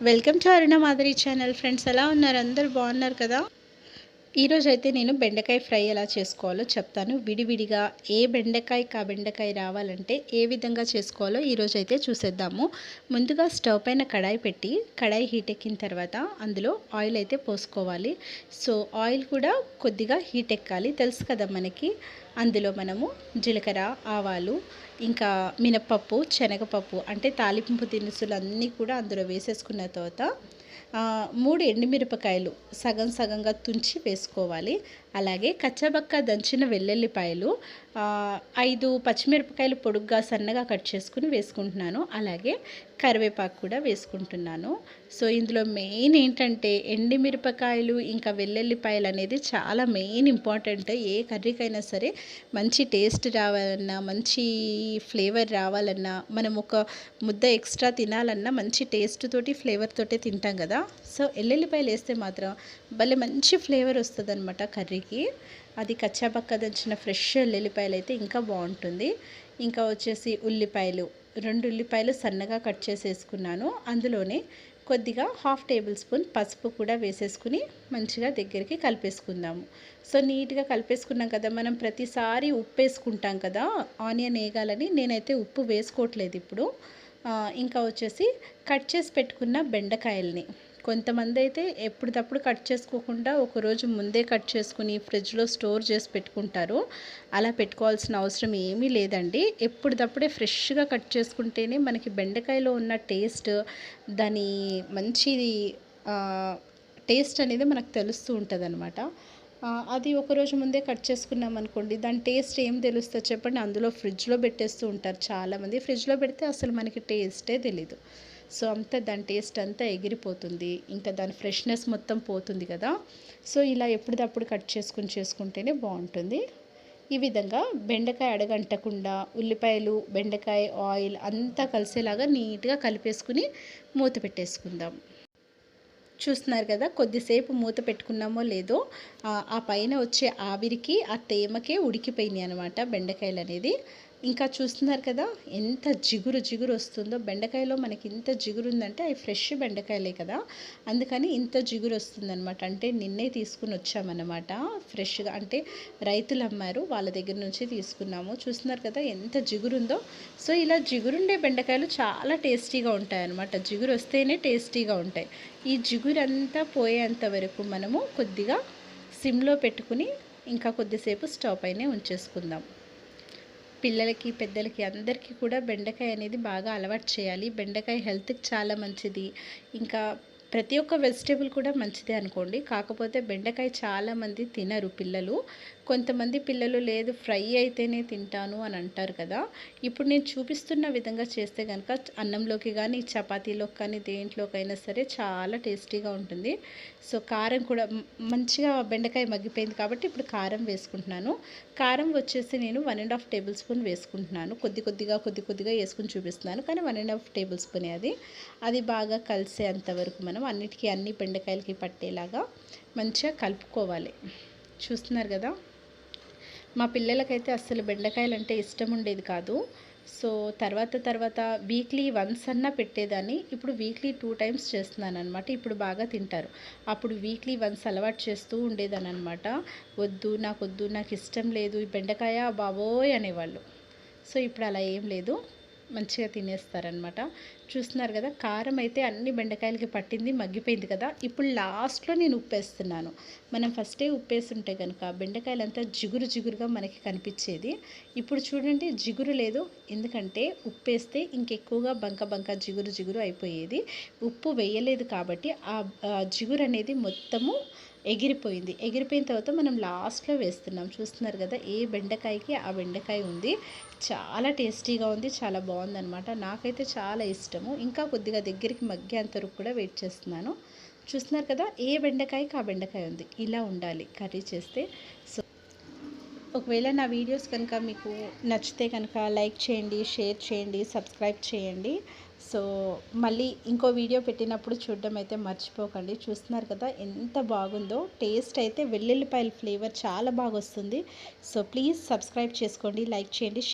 Welcome to Aruna Madhuri channel friends ఎలా ఉన్నారు? అందరు బాగున్నారు కదా? ఈరోజు అయితే నేను బెండకాయ ఫ్రై ఎలా చేసుకోవాలో చెప్తాను. విడివిడిగా ఏ బెండకాయ కా బెండకాయ రావాలంటే ఏ విధంగా చేసుకోవాలో ఈరోజు అయితే చూసేద్దాము. ముందుగా స్టవ్ పైన కడాయి పెట్టి కడాయి హీట్ ఎక్కిన తర్వాత అందులో ఆయిల్ అయితే పోసుకోవాలి. సో ఆయిల్ కూడా కొద్దిగా హీట్ ఎక్కాలి. తెలుసు కదా మనకి అందులో మనము జీలకర్ర ఆవాలు ఇంకా మినప్పప్పు శనగపప్పు అంటే తాలింపు దినుసులు అన్నీ కూడా అందులో వేసేసుకున్న తర్వాత మూడు ఎండుమిరపకాయలు సగం సగంగా తుంచి వేసుకోవాలి. అలాగే కచ్చబక్క దంచిన వెల్లుల్లిపాయలు ఐదు పచ్చిమిరపకాయలు పొడుగ్గా సన్నగా కట్ చేసుకుని వేసుకుంటున్నాను. అలాగే కరివేపాకు కూడా వేసుకుంటున్నాను. సో ఇందులో మెయిన్ ఏంటంటే ఎండిమిరపకాయలు ఇంకా వెల్లుల్లిపాయలు అనేది చాలా మెయిన్ ఇంపార్టెంట్. ఏ కర్రీకైనా సరే మంచి టేస్ట్ రావాలన్నా మంచి ఫ్లేవర్ రావాలన్నా మనం ఒక ముద్ద ఎక్స్ట్రా తినాలన్నా మంచి టేస్ట్ తోటి ఫ్లేవర్ తోటే తింటాం కదా. సో ఎల్లుల్లిపాయలు వేస్తే మాత్రం భలే మంచి ఫ్లేవర్ వస్తుంది అనమాట కర్రీకి అది కచ్చాపక్క దంచిన ఫ్రెష్ ఎల్లుల్లిపాయలు అయితే ఇంకా బాగుంటుంది. ఇంకా వచ్చేసి ఉల్లిపాయలు. రెండు ఉల్లిపాయలు సన్నగా కట్ చేసేసుకున్నాను. అందులోనే కొద్దిగా హాఫ్ టేబుల్ స్పూన్ పసుపు కూడా వేసేసుకుని మంచిగా దగ్గరికి కలిపేసుకుందాము. సో నీట్గా కలిపేసుకున్నాం కదా మనం. ప్రతిసారి ఉప్పు వేసుకుంటాం కదా. ఆనియన్ వేగాలని నేనైతే ఉప్పు వేసుకోవట్లేదు ఇప్పుడు. ఇంకా వచ్చేసి కట్ చేసి పెట్టుకున్న బెండకాయల్ని. కొంతమంది అయితే ఎప్పటికప్పుడు కట్ చేసుకోకుండా ఒక రోజు ముందే కట్ చేసుకుని ఫ్రిడ్జ్లో స్టోర్ చేసి పెట్టుకుంటారు. అలా పెట్టుకోవాల్సిన అవసరం ఏమీ లేదండి. ఎప్పటికప్పుడే ఫ్రెష్గా కట్ చేసుకుంటేనే మనకి బెండకాయలో ఉన్న టేస్ట్ దాని మంచి టేస్ట్ అనేది మనకు తెలుస్తూ ఉంటుంది అనమాట అది ఒక రోజు ముందే కట్ చేసుకున్నాం అనుకోండి దాని టేస్ట్ ఏం తెలుస్తుందో చెప్పండి. అందులో ఫ్రిడ్జ్లో పెట్టేస్తూ ఉంటారు చాలామంది. ఫ్రిడ్జ్లో పెడితే అసలు మనకి టేస్టే తెలీదు. సో అంతా దాని టేస్ట్ అంతా ఎగిరిపోతుంది. ఇంకా దాని ఫ్రెష్నెస్ మొత్తం పోతుంది కదా. సో ఇలా ఎప్పటిదప్పుడు కట్ చేసుకుని చేసుకుంటేనే బాగుంటుంది. ఈ విధంగా బెండకాయ అడగంటకుండా ఉల్లిపాయలు బెండకాయ ఆయిల్ అంతా కలిసేలాగా నీట్గా కలిపేసుకుని మూత పెట్టేసుకుందాం. చూస్తున్నారు కదా కొద్దిసేపు మూత పెట్టుకున్నామో లేదో ఆ, పైన వచ్చే ఆవిరికి ఆ తేమకే ఉడికిపోయినాయి అనమాట బెండకాయలు అనేది ఇంకా చూస్తున్నారు కదా ఎంత జిగురు జిగురు వస్తుందో. బెండకాయలో మనకి ఇంత జిగురు ఉందంటే అవి ఫ్రెష్ బెండకాయలే కదా. అందుకని ఇంత జిగురు వస్తుందన్నమాట. అంటే నిన్నే తీసుకుని వచ్చామన్నమాట. ఫ్రెష్గా అంటే రైతులు అమ్మారు వాళ్ళ దగ్గర నుంచి తీసుకున్నాము. చూస్తున్నారు కదా ఎంత జిగురు ఉందో. సో ఇలా జిగురుండే బెండకాయలు చాలా టేస్టీగా ఉంటాయి అన్నమాట జిగురు వస్తేనే టేస్టీగా ఉంటాయి. ఈ జిగురు అంతా పోయేంత వరకు మనము కొద్దిగా సిమ్లో పెట్టుకుని ఇంకా కొద్దిసేపు స్టవ్ పైనే ఉంచేసుకుందాం. పిల్లలకి పెద్దలకి అందరికీ కూడా బెండకాయ అనేది బాగా అలవాటు చేయాలి. బెండకాయ హెల్త్కి చాలా మంచిది. ఇంకా ప్రతి ఒక్క వెజిటేబుల్ కూడా మంచిదే అనుకోండి. కాకపోతే బెండకాయ చాలామంది తినరు పిల్లలు. కొంతమంది పిల్లలు లేదు ఫ్రై అయితేనే తింటాను అని అంటారు కదా. ఇప్పుడు నేను చూపిస్తున్న విధంగా చేస్తే కనుక అన్నంలోకి కానీ చపాతీలోకి కానీ దేంట్లోకైనా సరే చాలా టేస్టీగా ఉంటుంది. సో కారం కూడా మంచిగా బెండకాయ మగ్గిపోయింది కాబట్టి ఇప్పుడు కారం వేసుకుంటున్నాను. కారం వచ్చేసి నేను one and half tablespoon వేసుకుంటున్నాను. కొద్ది కొద్దిగా కొద్ది కొద్దిగా వేసుకుని చూపిస్తున్నాను. కానీ వన్ అండ్ హాఫ్ టేబుల్ స్పూనే అది. అది బాగా కలిసే అంతవరకు మనం అన్నిటికీ అన్ని బెండకాయలకి పట్టేలాగా మంచిగా కలుపుకోవాలి. చూస్తున్నారు కదా? మా పిల్లలకైతే అస్సలు బెండకాయలు అంటే ఇష్టం ఉండేది కాదు. సో తర్వాత తర్వాత వీక్లీ వన్స్ అన్నా పెట్టేదాన్ని. ఇప్పుడు వీక్లీ టూ టైమ్స్ చేస్తున్నాను అనమాట ఇప్పుడు బాగా తింటారు. అప్పుడు వీక్లీ వన్స్ అలవాటు చేస్తూ ఉండేదాన్ని అనమాట వద్దు నాకు వద్దు నాకు ఇష్టం లేదు ఈ బెండకాయ బాబోయ్ అనేవాళ్ళు. సో ఇప్పుడు అలా ఏం లేదు. మంచిగా తినేస్తారనమాట చూస్తున్నారు కదా కారం అయితే అన్ని బెండకాయలకి పట్టింది మగ్గిపోయింది కదా. ఇప్పుడు లాస్ట్లో నేను ఉప్పు వేస్తున్నాను మనం ఫస్టే ఉప్పేస్తుంటే కనుక బెండకాయలంతా జిగురు జిగురుగా మనకి కనిపించేది. ఇప్పుడు చూడండి జిగురు లేదు. ఎందుకంటే ఉప్పు వేస్తే ఇంకెక్కువగా బంక బంక జిగురు జిగురు అయిపోయేది. ఉప్పు వేయలేదు కాబట్టి ఆ ఆ జిగురు అనేది మొత్తము ఎగిరిపోయింది. ఎగిరిపోయిన తర్వాత మనం లాస్ట్లో వేస్తున్నాం. చూస్తున్నారు కదా ఏ బెండకాయకి ఆ బెండకాయ ఉంది. చాలా టేస్టీగా ఉంది చాలా బాగుందనమాట నాకైతే చాలా ఇష్టం. ఇష్టము. ఇంకా కొద్దిగా దగ్గరికి మగ్గేంత వరకు కూడా వెయిట్ చేస్తున్నాను. చూస్తున్నారు కదా ఏ బెండకాయకి ఆ బెండకాయ ఉంది. ఇలా ఉండాలి కర్రీ చేస్తే. సో ఒకవేళ నా వీడియోస్ కనుక మీకు నచ్చితే కనుక లైక్ చేయండి షేర్ చేయండి సబ్స్క్రైబ్ చేయండి. సో మళ్ళీ ఇంకో వీడియో పెట్టినప్పుడు చూడడం అయితే మర్చిపోకండి. చూస్తున్నారు కదా ఎంత బాగుందో. టేస్ట్ అయితే వెల్లుల్లిపాయల ఫ్లేవర్ చాలా బాగా వస్తుంది. సో ప్లీజ్ సబ్స్క్రైబ్ చేసుకోండి లైక్ చేయండి